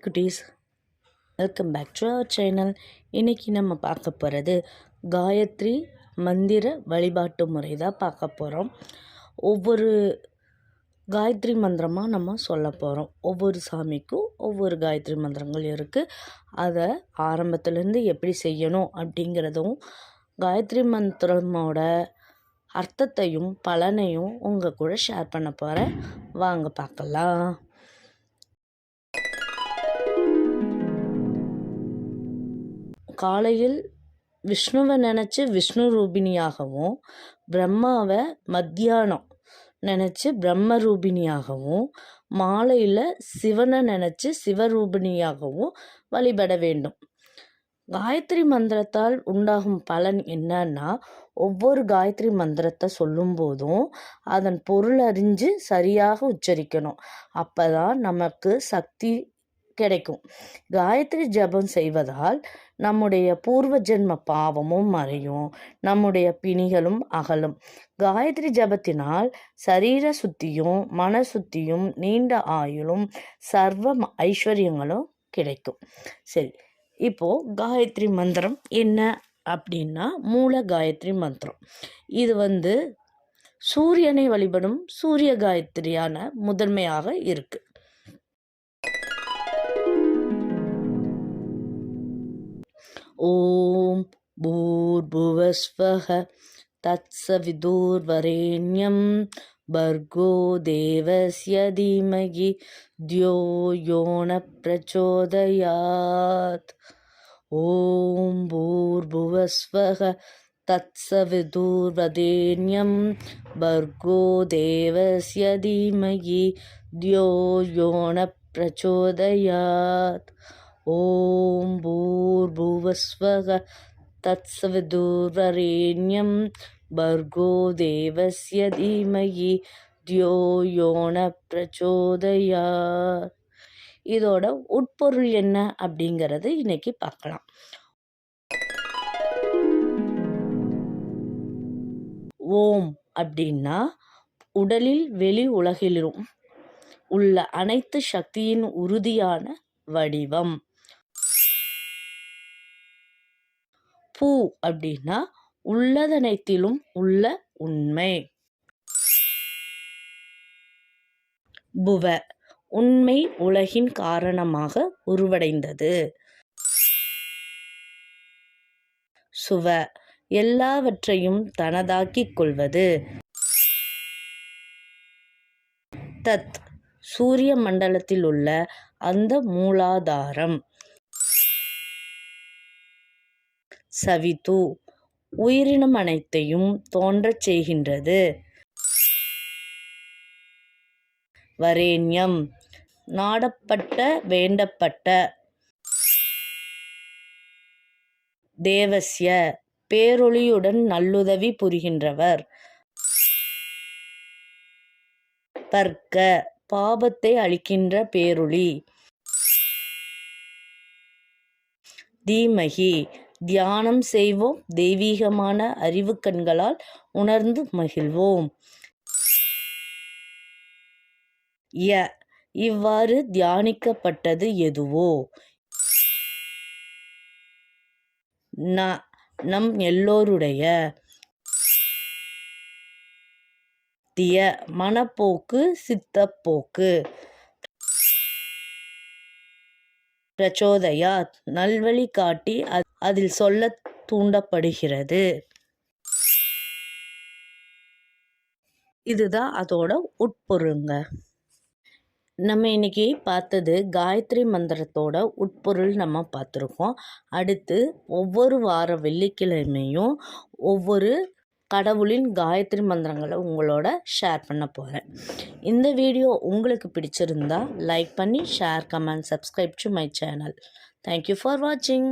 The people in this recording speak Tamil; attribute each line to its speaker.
Speaker 1: ஹாய் குட்டீஸ் welcome back to our channel இன்றைக்கி நம்ம பார்க்க போகிறது காயத்ரி மந்திர வழிபாட்டு முறை தான் பார்க்க போகிறோம் ஒவ்வொரு காயத்ரி மந்திரமாக நம்ம சொல்ல போகிறோம் ஒவ்வொரு சாமிக்கும் ஒவ்வொரு காயத்ரி மந்திரங்கள் இருக்குது அதை ஆரம்பத்துலேருந்து எப்படி செய்யணும் அப்படிங்கிறதும் காயத்ரி மந்திரமோட அர்த்தத்தையும் பலனையும் உங்கள் கூட ஷேர் பண்ண போகிறேன் வாங்க பார்க்கலாம். காலையில் விஷ்ணுவை நினச்சி விஷ்ணு ரூபிணியாகவும் பிரம்மாவை மத்தியானம் நினச்சி பிரம்ம ரூபிணியாகவும் மாலையில் சிவனை நினச்சி சிவரூபிணியாகவும் வழிபட வேண்டும். காயத்ரி மந்திரத்தால் உண்டாகும் பலன் என்னன்னா ஒவ்வொரு காயத்ரி மந்திரத்தை சொல்லும்போதும் அதன் பொருள் அறிஞ்சு சரியாக உச்சரிக்கணும். அப்போ தான் நமக்கு சக்தி கிடைக்கும். காயத்ரி ஜபம் செய்வதால் நம்முடைய பூர்வ ஜென்ம பாவமும் மறையும் நம்முடைய பிணிகளும் அகலும். காயத்ரி ஜபத்தினால் சரீர சுத்தியும் மன சுத்தியும் நீண்ட ஆயுளும் சர்வ ஐஸ்வர்யங்களும் கிடைக்கும். சரி இப்போது காயத்ரி மந்திரம் என்ன அப்படின்னா மூல காயத்ரி மந்திரம். இது வந்து சூரியனை வழிபடும் சூரிய காயத்ரியான முதன்மையாக இருக்குது ॐ भूर्भुवस्वः तत्सविदुर्वरेण्यं भर्गो देवस्य धीमहि द्यो यो न प्रचोदयात् ॐ भूर्भुवस्वः तत्सविदुर्वरेण्यं भर्गो देवस्य धीमहि द्यो यो न प्रचोदयात् ॐ भूर्भुवस्वः तत्सविदुर्वरेण्यं भर्गो देवस्य धीमहि தியோ யோன பிரச்சோதயா இதோட உட்பொருள் என்ன அப்படிங்கிறது இன்னைக்கு பார்க்கலாம் ஓம் அப்படின்னா உடலில் வெளி உலகிலும் உள்ள அனைத்து சக்தியின் உறுதியான வடிவம் பூ அப்படின்னா உள்ளதனைத்திலும் உள்ள உண்மை. புவ உண்மை உலகின் காரணமாக உருவடைந்தது. சுவ எல்லாவற்றையும் தனதாக்கிக் கொள்வது. தத் சூரிய மண்டலத்தில் உள்ள அந்த மூலாதாரம். சவித்து உயிரினம் அனைத்தையும் தோன்றச் செய்கின்றது. வரேண்யம். நாடப்பட்ட வேண்டப்பட்ட. தேவசிய பேரொளியுடன் நல்லுதவி புரிகின்றவர். பர்க்க. பாபத்தை அளிக்கின்ற பேரொளி. தீமகி. தியானம் செய்வோம். தெய்வீகமான அறிவு கண்களால் உணர்ந்து மகிழ்வோம். ய. இவ்வாறு தியானிக்கப்பட்டது எதுவோ? ந. நம் எல்லோருடைய திய. மனப்போக்கு சித்தப்போக்கு. பிரச்சோதயாத் நல்வழி காட்டி அதில் சொல்ல தூண்டப்படுகிறது. இதுதான் அதோட உட்பொருங்க நம்ம இன்னைக்கு பார்த்தது காயத்ரி மந்திரத்தோட உட்பொருள் நம்ம பார்த்துருக்கோம். அடுத்து ஒவ்வொரு வார வெள்ளிக்கிழமையும் ஒவ்வொரு கடவுளின் காயத்ரி மந்திரங்களை உங்களோட ஷேர் பண்ண போகிறேன் இந்த வீடியோ உங்களுக்கு பிடிச்சிருந்தா லைக் பண்ணி share comment subscribe to my channel thank you for வாட்சிங்